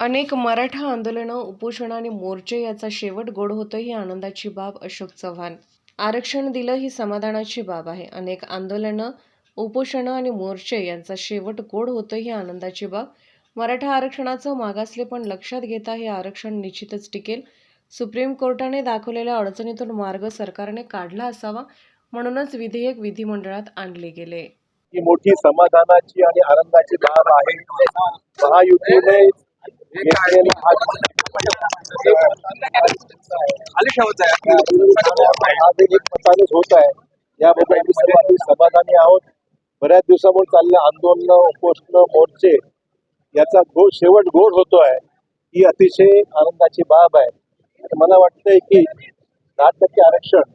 अनेक मराठा आंदोलनं उपोषण आणि मोर्चे याचा शेवट गोड होतो ही आनंदाची बाब अशोक चव्हाण. आरक्षण दिलं ही समाधानाची बाब आहे. अनेक आंदोलनं उपोषणं आणि मोर्चे यांचा शेवट गोड होतो ही आनंदाची बाब. मराठा आरक्षणाचं मागासले पण लक्षात घेता हे आरक्षण निश्चितच टिकेल. सुप्रीम कोर्टाने दाखवलेल्या अडचणीतून मार्ग सरकारने काढला असावा म्हणूनच विधेयक विधिमंडळात आणले गेले. ही मोठी समाधानाची आणि आनंदाची बाब आहे. महायुतीने होत आहे याबद्दल सर्वांनी समाधानी आहोत. बऱ्याच दिवसामुळे चाललं आंदोलन उपोषण मोर्चे याचा गो शेवट गोड होतो आहे ही अतिशय आनंदाची बाब आहे. मला वाटतंय की दहा टक्के आरक्षण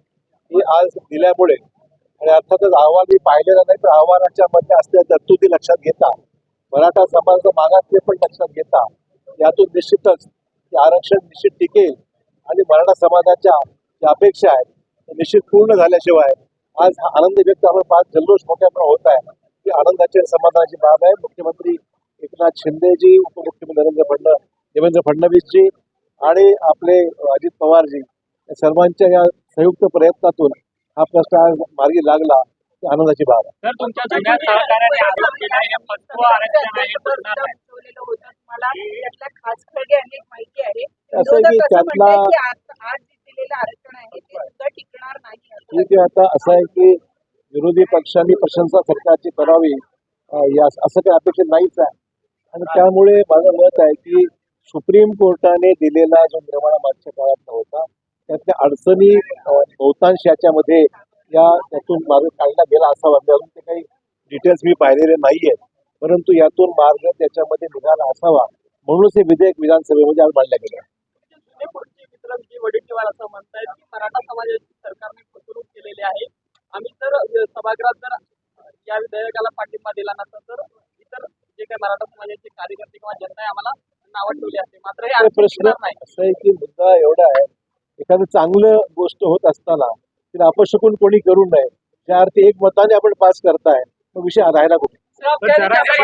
हे आज दिल्यामुळे आणि अर्थातच अहवाल मी पाहिलेला नाही तर अहवालाच्या मध्ये असलेल्या तरतुदी लक्षात घेता मराठा समाजाचं मागासले पण लक्षात घेता यातून निश्चितच ते आरक्षण निश्चित टिकेल आणि मराठा समाजाच्या ज्या अपेक्षा आहेत त्या निश्चित पूर्ण झाल्याशिवाय आज हा आनंद व्यक्त आपण पाच जल्लोष मोठ्या प्रमाणात होत आहे. ही आनंदाची समाधानाची बाब आहे. मुख्यमंत्री एकनाथ शिंदेजी उपमुख्यमंत्री नरेंद्र फडणवीस देवेंद्र फडणवीसजी आणि आपले अजित पवारजी या सर्वांच्या या संयुक्त प्रयत्नातून हा प्रश्न आज मार्गी लागला. ही आनंदाची बाब आहे. तुमच्या आहे नाही. माहिती असं की विरोधक असं त्यातला- म्हणतायत की आज आज जे दिलेलं आरक्षण आहे ते सुद्धा टिकणार नाही असं ठीक आहे आता असं आहे की विरोधी पक्षांनी प्रशंसा सरकारची करावी या असं काही अपेक्षित नाहीच आहे. आणि त्यामुळे माझं मत आहे की सुप्रीम कोर्टाने दिलेला जो निर्माणा मागच्या काळात होता त्यातल्या अडचणी बहुतांश याच्यामध्ये या त्यातून मार्ग काढला गेला असावा. म्हणजे अजून ते काही डिटेल्स मी पाहिलेले नाहीये परंतु यातून मार्ग त्याच्यामध्ये निघाला असावा. म्हणूनच हे विधेयक विधानसभेमध्ये आज मांडलं गेलं. वडेट्टीवार असं म्हणतायत की मराठा समाजाची सरकारने फसवणूक केलेली आहे. आम्ही तर सभागृहात जर या विधेयकाला पाठिंबा दिला नसता तर इतर जे काही मराठा समाजाचे कार्यकर्ते किंवा जनता आहे आम्हाला नावं ठेवली असते. मात्र हे प्रश्न नाही. असा आहे की मुद्दा एवढा आहे एखादं चांगलं गोष्ट होत असताना तिला अपशकून कोणी करू नये. त्या अर्थी एक मताने आपण पास करताय मग विषय राहायला कुठे? Muchas gracias.